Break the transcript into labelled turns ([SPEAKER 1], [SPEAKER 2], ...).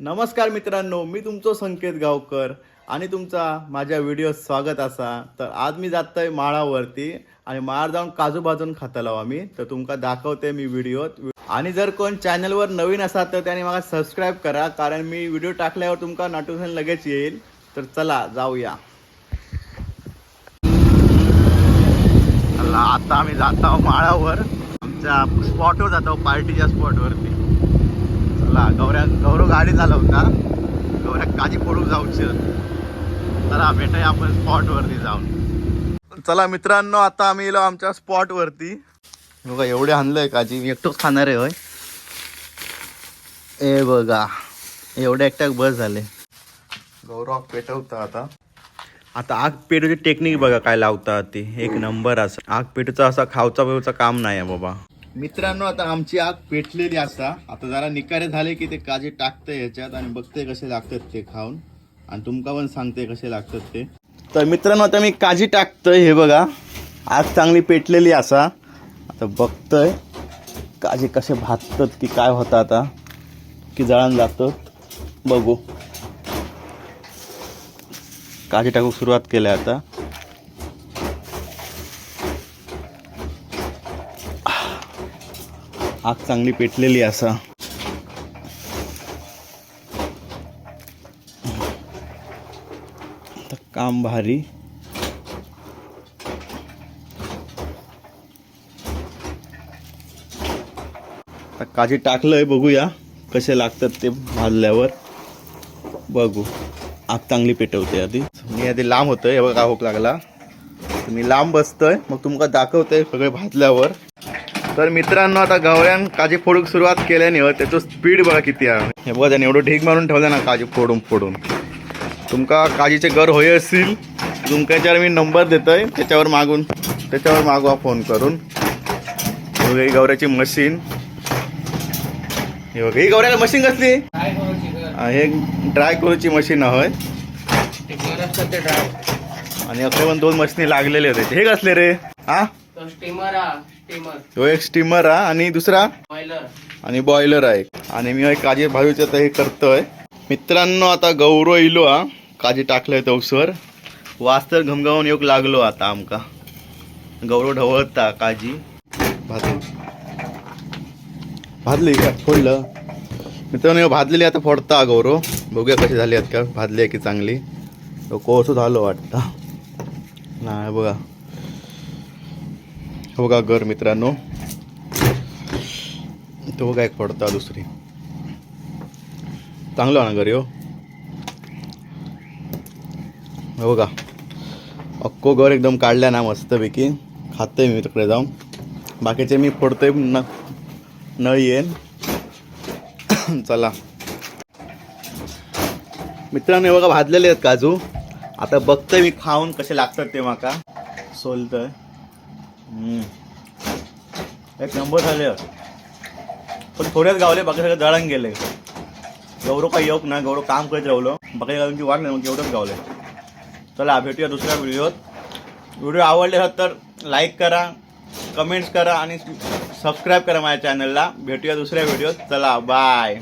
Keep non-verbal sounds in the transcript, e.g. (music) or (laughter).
[SPEAKER 1] नमस्कार मित्रांनो मी तुमचो संकेत गावकर आणि तुमचा माझ्या व्हिडिओ स्वागत असा. तर आज मी जातोय माळावरती आणि माळ जाऊन काजू भाजून खातलो आम्ही. तर तुमका दाखवते मी व्हिडिओत आणि जर कोण चॅनलवर नवीन असा तर त्याने मला सबस्क्राईब करा कारण मी व्हिडिओ टाकल्यावर तुमका नोटिफिकेशन लगेच येईल. तर चला जाऊया. आता आम्ही जात आहोत माळावर. आमच्या स्पॉटवर जात आहोत पार्टीच्या स्पॉटवरती गौरव गाडी चालवता. गौऱ्या काजी पडून जाऊच चला. भेटूया आपण स्पॉटवरती जाऊन. चला मित्रांनो आता आम्ही येलो आमच्या स्पॉटवरती बघा एवढे आणलंय काजी. मी एकटोच खाणार आहे होय. ए बघा. एवढे एकट्याक बस झाले. गौरव पेटवता आता. आता आग पेटूची टेक्निक बघा काय लावतात ती. एक नंबर असं. आग पेटूचा असा खावचा बिवचा काम नाही आहे बाबा. मित्रांनो आता आमची आग पेटलेली असा आता जरा निकारे झाले की ते काजे टाकते ह्याच्यात आणि बघते कसे लागतात ते खाऊन. आणि तुमका पण सांगते कसे लागतात ते. तर मित्रांनो आता मी काजी टाकतोय हे बघा. आग चांगली पेटलेली असा. आता बघतोय काजे कसे भाजतात की काय होतं आता. की जळण जातात बघू. काजी टाकू सुरुवात केली आता. आग चांगली पेटलेली असा. काम भारी. आता काजी टाकलंय बघूया कसे लागतात ते भाजल्यावर. बघू. आग चांगली पेटवते आधी. मी आधी लांब होतोय हे बघा हुक लागला. मी लांब बसतोय मग तुमका दाखवतोय सगळे भाजल्यावर. तर मित्रांनो आता गवऱ्यान काजी फोडूक सुरुवात केल्याने हो, त्याचं स्पीड बघा किती आहे. हे बघा त्याने एवढं ढीग मारून ठेवलं ना काजी फोडून फोडून. तुमका काजीचे घर होय असतील तुमकाच्यावर मी नंबर देतोय त्याच्यावर मागून त्याच्यावर मागवा फोन करून. ही गवऱ्याची मशीन हे बघा ही गवऱ्याला मशीन कसली? हे ड्राय करूची मशीन आहे आणि अकडे पण दोन मशीनी लागलेले होते. हे कसले रे? हा? तो एक स्टीमर हा आणि दुसरा?
[SPEAKER 2] बॉयलर
[SPEAKER 1] आणि बॉयलर आहे आणि मी एक काजी भाजूचे आता हे करतोय. मित्रांनो आता गौरव इलो हा. काजी टाकलंय तवसर वास तर घमघावून येऊक लागलो आता आमका. गौरव ढवळता काजी. भाजली. भाजली का? फोडलं. मित्रांनो भाजलेली आता फोडता गौरव. बघूया कशी झाली आहेत का भाजली आहे की चांगली. तो कोळसो झालो वाटतं. नाही बघा. हे बघा घर मित्रांनो. तो बघा एक फोडता दुसरी. चांगलं आहे ना घर हो? बघा. अक्को घर एकदम काढल्या ना मस्तपैकी. खातोय मी तिकडे जाऊन. बाकीचे मी फोडतोय न न येईन. (coughs) चला. मित्रांनो हे बघा भाजलेले आहेत काजू. आता बघतोय मी खाऊन कसे लागतात ते माका. सोलतोय. एक नंबर झाले. पण थोड्याच गावले बाकी सगळे दळण गेले. गौरव काही येऊक ना गौरव काम करत राहिलो. बाकी गावांची वाट नाही मग एवढंच गावले. चला भेटूया दुसऱ्या व्हिडिओत. व्हिडिओ आवडले असेल तर लाईक करा कमेंट्स करा आणि सबस्क्राईब करा माझ्या चॅनलला भेटूया दुसऱ्या व्हिडिओत. चला बाय